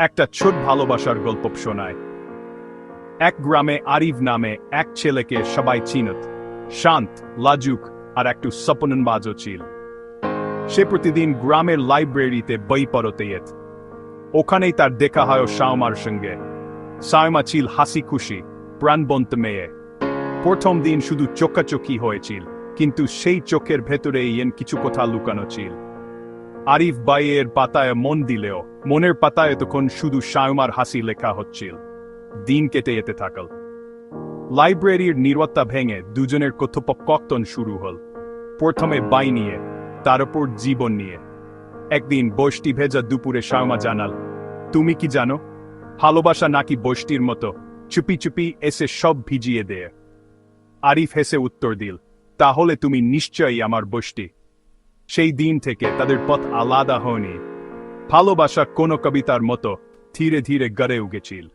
একটা ছোট ভালোবাসার গল্প শোনায়। এক গ্রামে আরিফ নামে এক ছেলেকে সবাই চিনত। শান্ত, লাজুক আর একটু সপনবাজও ছিল। সে প্রতিদিন গ্রামের লাইব্রেরিতে বই পড়তে যেত। ওখানেই তার দেখা হয় সাওমার সঙ্গে। সায়মা ছিল হাসি খুশি প্রাণবন্ত মেয়ে। প্রথম দিন শুধু চোখাচোখি হয়েছিল, কিন্তু সেই চোখের ভেতরে ইয়েন কিছু কথা লুকানো ছিল। আরিফ বাইয়ের পাতায় মন দিলেও, মনের পাতায় তখন শুধু সায়মার হাসি লেখা হচ্ছিল। দিন কেটে যেতে থাকল। লাইব্রেরির নিরবতা ভেঙে দুজনের কথোপকথন শুরু হল। প্রথমে বাই নিয়ে তার উপর জীবন নিয়ে। একদিন বষ্টি ভেজা দুপুরে সায়মা জানাল, তুমি কি জানো? ভালোবাসা নাকি বষ্টির মতো চুপি চুপি এসে সব ভিজিয়ে দেয়? আরিফ হেসে উত্তর দিল, তাহলে তুমি নিশ্চয়ই আমার বষ্টি সেই দিন থেকে তাদের পথ আলাদা হয়নি। ভালোবাসা কোনো কবিতার মতো ধীরে ধীরে গড়ে উঠেছিল।